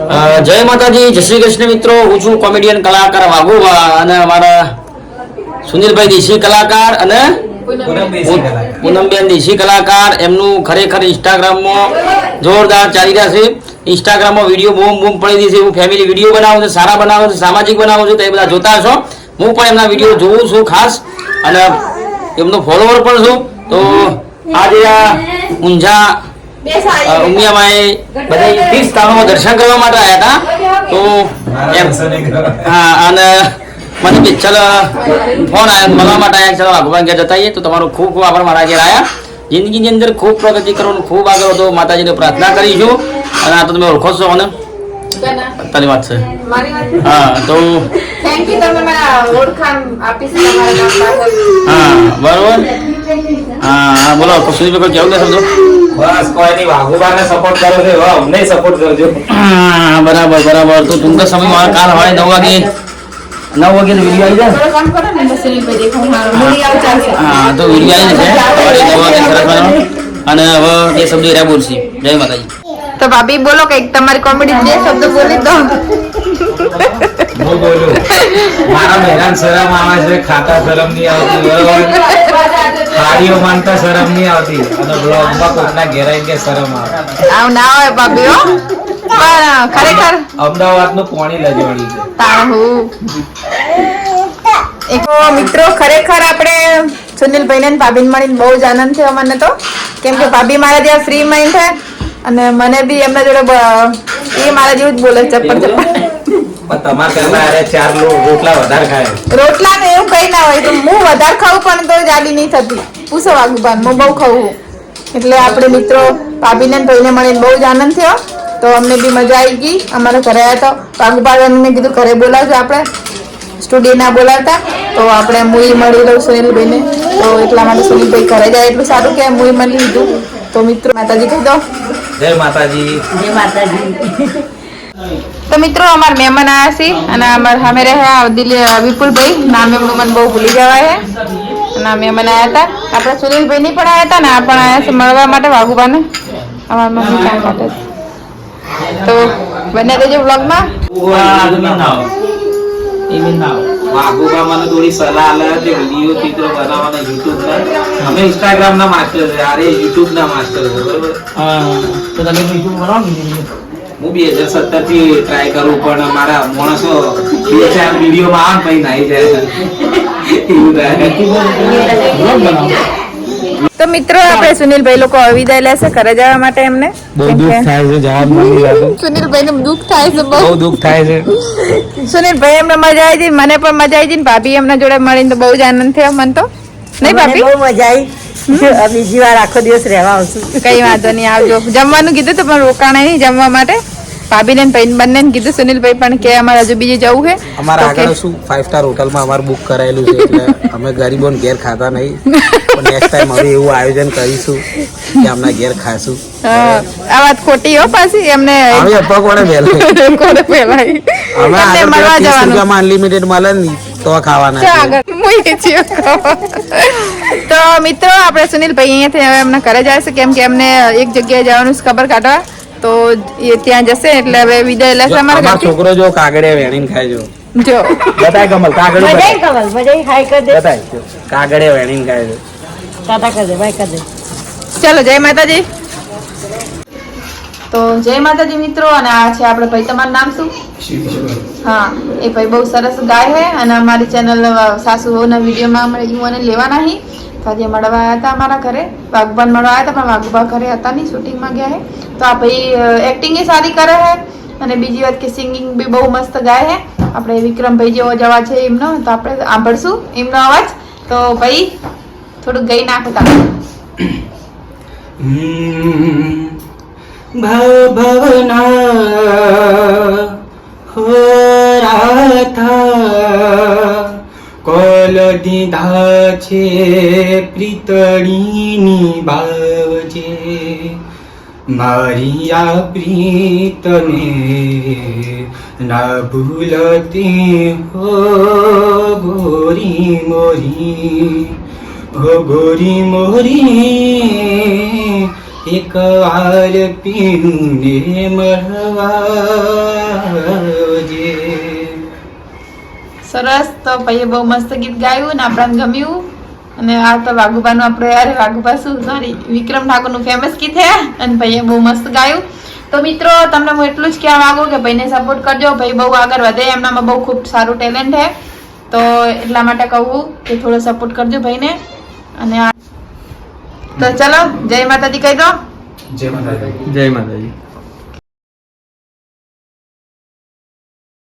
જય માતાજી, જય શ્રી કૃષ્ણ મિત્રો. હું છું કોમેડિયન કલાકાર વાઘુબા અને અમારા સુનિલભાઈ દેશી કલાકાર અને પૂનમબેન દેશી કલાકાર. એમનું ખરેખર ઇન્સ્ટાગ્રામમાં જોરદાર ચાલી રહ્યા છે. ઇન્સ્ટાગ્રામમાં વીડિયો બૂમ બૂમ પડી દીધી છે. હું ફેમિલી વીડિયો બનાવું છું, સારા બનાવું છું, સામાજિક બનાવું છું, તો એ બધા જોતા છો હું પણ એમના વીડિયો જોઉં છું ખાસ. અને એમનો ફોલોવર પણ છું. તો આજે આ ઊંઝા અ, ઉમિયામાએ બધા તીર્થ સ્થાનોમાં દર્શન કરવા માટે આવ્યા હતા. તો એમ હા અને મને કે ચાલ ફોન આવ્યો મળવા માટે આવ્યા ચાલો ભગવાન ઘેર જતા તો તમારો ખૂબ ખૂબ આભાર મારા ઘેર આવ્યા જિંદગીની અંદર ખૂબ પ્રગતિ કરવાનું ખૂબ આગળ વધો. માતાજીને પ્રાર્થના કરીશું અને આ તો તમે ઓળખો છો મને. તારી વાત છે. હા તો હા બરોબર. હા હા બોલો સુધી કોઈ કેવું નહીં સમજો બસ કોઈ નહીં વાઘુબાને સપોર્ટ કરો છો એવો અમને સપોર્ટ કરજો હા બરાબર બરાબર તો તુમકા સમય મારા કાલ હોય નવ વાગે નવ વાગે તો વીડિયો આવી જાય કામ કરો ને બસ સુનિલભાઈ દેખો મારો મૂડી આવ ચાલશે હા તો વીડિયો આવી જશે નવ વાગે સરસ મજાનો. અને હવે બે શબ્દો એરા બોલશે જય માતાજી તો ભાભી બોલો કંઈક તમારી કોમેડી બે શબ્દ બોલી દો મારા મહેરાન શરમ આવે છે ખાતા શરમ નહીં આવતી થાળીઓ માનતા શરમ નહીં આવતી. અને બ્લોગમાં કોકના ઘેરાઈ કે શરમ આવે. આવ ના હોય ભાભી હો. પણ ખરેખર અમદાવાદનું પોણી લજવાડી છે. તાહુ એક મિત્રો ખરેખર આપણે સુનિલભાઈ ને ભાભી મળીને બહુ જ આનંદ થયો મને તો. કેમ કે ભાભી મારા જેવા ફ્રી માઇન્ડ છે અને મને બી એમના જોડે એ મારા જેવું જ બોલે ચપ્પડ ચપ્પડ તમારા કરતા અરે ચાર રોટલા વધારે ખાય. રોટલા ને એવું કઈ ના હોય તો હું વધારે ખાઉં પણ તો જાડી નહીં થતી. પૂછો વાગુભાન હું બહુ ખાઉં એટલે આપણે મિત્રો ભાભીને ભાઈને મળીને બહુ જ આનંદ થયો. તો અમને બી મજા આવી ગઈ. અમારે ઘરે આવ્યા તો વાગુભાન મેં કીધું ઘરે બોલાવજો આપણે. સ્ટુડિયો ના બોલાવતા. તો આપણે મૂવી મળી લઉં સુનિલભાઈને. તો એટલા માટે સુનિલભાઈ ઘરે જાય એટલું સારું કે મૂવી મળી લીધું. તો મિત્રો માતાજી કહી દો. જય માતાજી. તો મિત્રો અમારા મહેમાન આવ્યા છે અને અમારા સામે રહ્યા દિલ્હી વિપુલભાઈ. નામ એમનું મને બહુ ભૂલી જવાય છે અને આ મહેમાન આવ્યા હતા. આપણા સુનિલભાઈ ની પણ આવ્યા હતા ને આ પણ આવ્યા છે મળવા માટે વાઘુબાને. અમારા મમ્મી કામ માટે તો બંને દેજો બ્લોગમાં વાઘુબા મને થોડી સલાહ આલે છે વીડિયો ચિત્ર બનાવવાના યુટ્યુબ ના અમે ઇન્સ્ટાગ્રામ ના માસ્ટર છે અરે યુટ્યુબ ના માસ્ટર છે બરોબર? તો તમે બીજું બનાવો ને બીજું હું બે હજાર સત્તરથી ટ્રાય કરું પણ મારા માણસો બે ચાર વીડિયો માં આવે ને નાઈ જાય એવું થાય. તો મિત્રો આપણે સુનિલભાઈ લોકો અવિદાય લેશે ઘરે જવા માટે એમને. બહુ દુઃખ થાય છે જવાબ મળી સુનિલભાઈ ને દુઃખ થાય છે બહુ. દુઃખ થાય છે. સુનિલભાઈ એમને મજા આવી હતી મને પણ મજા આવી હતી ને ભાભી એમના જોડે મળીને તો બહુ જ આનંદ થયો મને તો. નહીં ભાભી? બહુ મજા આવી. બીજી વાર આખો દિવસ રહેવા આવશું કઈ વાંધો નહીં, આવજો. જમવાનું કીધું તો પણ રોકાણે નહીં જમવા માટે. ભાભીને ને ભાઈને બંને કીધું સુનિલભાઈ પણ કે અમારે હજુ બીજે જવું છે. અમારા આગળ શું? ફાઈવ સ્ટાર હોટલમાં અમારે બુક કરાયેલું છે એટલે અમે ગરીબોને ઘેર ખાતા નહીં. પણ નેક્સ્ટ ટાઈમ હવે એવું આયોજન કરીશું કે અમના ઘેર ખાશું. આ વાત ખોટી હો પાછી એમને હવે અપા કોણે વહેલું કોણે પહેલાય અમે આગળ મળવા જવાનું. અનલિમિટેડ મળે ને તો ખાવાના છે. આગળ. મુઈ છીએ તો મિત્રો આપણે સુનિલભાઈ અહીંયાથી હવે એમના ઘરે જાય છે કેમ કે એમને એક જગ્યાએ જવાનું છે ખબર કાઢવા. તો એ ત્યાં જશે એટલે હવે વિદાય લેશે અમારા ઘરથી. છોકરો જો કાગડે વેણીને ખાય જો. જો. બતાય કમલ કાગડે બતાય. કમલ મજા હાય કર દે. બતાય કાગડે વેણીને ખાય જો. ટાટા કર દે બાય કર દે. ચલો જય માતાજી. તો જય માતાજી મિત્રો અને આ છે આપણે ભાઈ તમારું નામ શું? હા એ ભાઈ બહુ સરસ ગાય છે અને અમારી ચેનલ સાસુઓના વિડીયોમાં અમે યુવાને લેવાના હી આજે મળવા આવ્યા હતા અમારા ઘરે. વાઘબાન મળવા આવ્યા હતા, પણ વાઘબા ઘરે હતા નહીં શૂટિંગમાં ગયા હે. તો આ ભાઈ એક્ટિંગ એ સારી કરે હે. અને બીજી વાત કે સિંગિંગ બી બહુ મસ્ત ગાય હે. આપણે વિક્રમભાઈ જેવો જ અવાજ છે એમનો. તો આપણે સાંભળશું એમનો અવાજ. તો ભાઈ, થોડુંક ગઈ નાખતા ભવના દીધા છે, પ્રીતળીની બાવજે મારી આ પ્રીતને ના ભૂલતી હો ગોરી મોરી. હો ગોરી મોરી, એક વાર પીને મળવાજે સરસ. તો ભાઈએ બહુ મસ્ત ગીત ગાયું ને આપણને ગમ્યું. અને આ તો વાઘુબાનું આપણે અરે વાઘુબા શું? સોરી વિક્રમ ઠાકોરનું ફેમસ ગીત છે. અને ભાઈએ બહુ મસ્ત ગાયું. તો મિત્રો તમને હું એટલું જ કહેવા માગું કે ભાઈને સપોર્ટ કરજો. ભાઈ બહુ આગળ વધે. એમનામાં બહુ ખૂબ સારું ટેલેન્ટ છે. તો એટલા માટે કહું કે થોડો સપોર્ટ કરજો ભાઈને. અને આ તો ચલો જય માતાજી કહી દો. જય માતાજી. જય માતાજી.